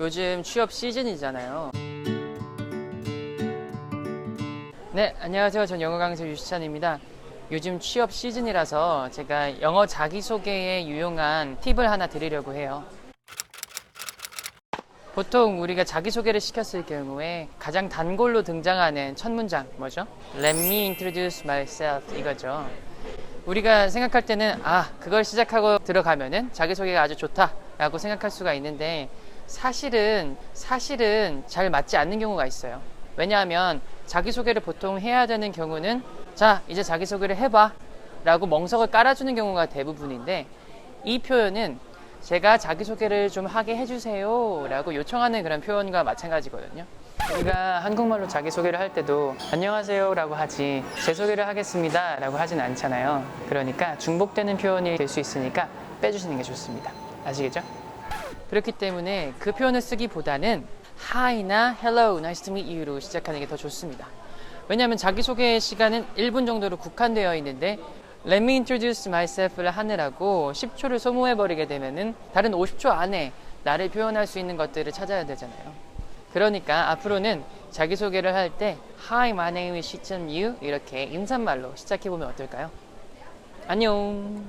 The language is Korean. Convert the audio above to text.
요즘 취업 시즌이잖아요. 네, 안녕하세요. 전 영어 강사 유시찬입니다. 요즘 취업 시즌이라서 제가 영어 자기소개에 유용한 팁을 하나 드리려고 해요. 보통 우리가 자기소개를 시켰을 경우에 가장 단골로 등장하는 첫 문장 뭐죠? Let me introduce myself 이거죠. 우리가 생각할 때는 아 그걸 시작하고 들어가면은 자기소개가 아주 좋다라고 생각할 수가 있는데 사실은 사실은 잘 맞지 않는 경우가 있어요. 왜냐하면 자기소개를 보통 해야 되는 경우는 자 이제 자기소개를 해봐 라고 멍석을 깔아주는 경우가 대부분인데 이 표현은 제가 자기소개를 좀 하게 해주세요 라고 요청하는 그런 표현과 마찬가지거든요. 우리가 한국말로 자기소개를 할 때도 안녕하세요 라고 하지 제 소개를 하겠습니다 라고 하진 않잖아요. 그러니까 중복되는 표현이 될 수 있으니까 빼주시는 게 좋습니다. 아시겠죠? 그렇기 때문에 그 표현을 쓰기보다는 Hi나 Hello, Nice to meet you로 시작하는 게 더 좋습니다. 왜냐하면 자기소개 시간은 1분 정도로 국한되어 있는데 Let me introduce myself를 하느라고 10초를 소모해버리게 되면은 다른 50초 안에 나를 표현할 수 있는 것들을 찾아야 되잖아요. 그러니까 앞으로는 자기소개를 할 때 Hi, my name is 시점 you 이렇게 인사말로 시작해보면 어떨까요? 안녕.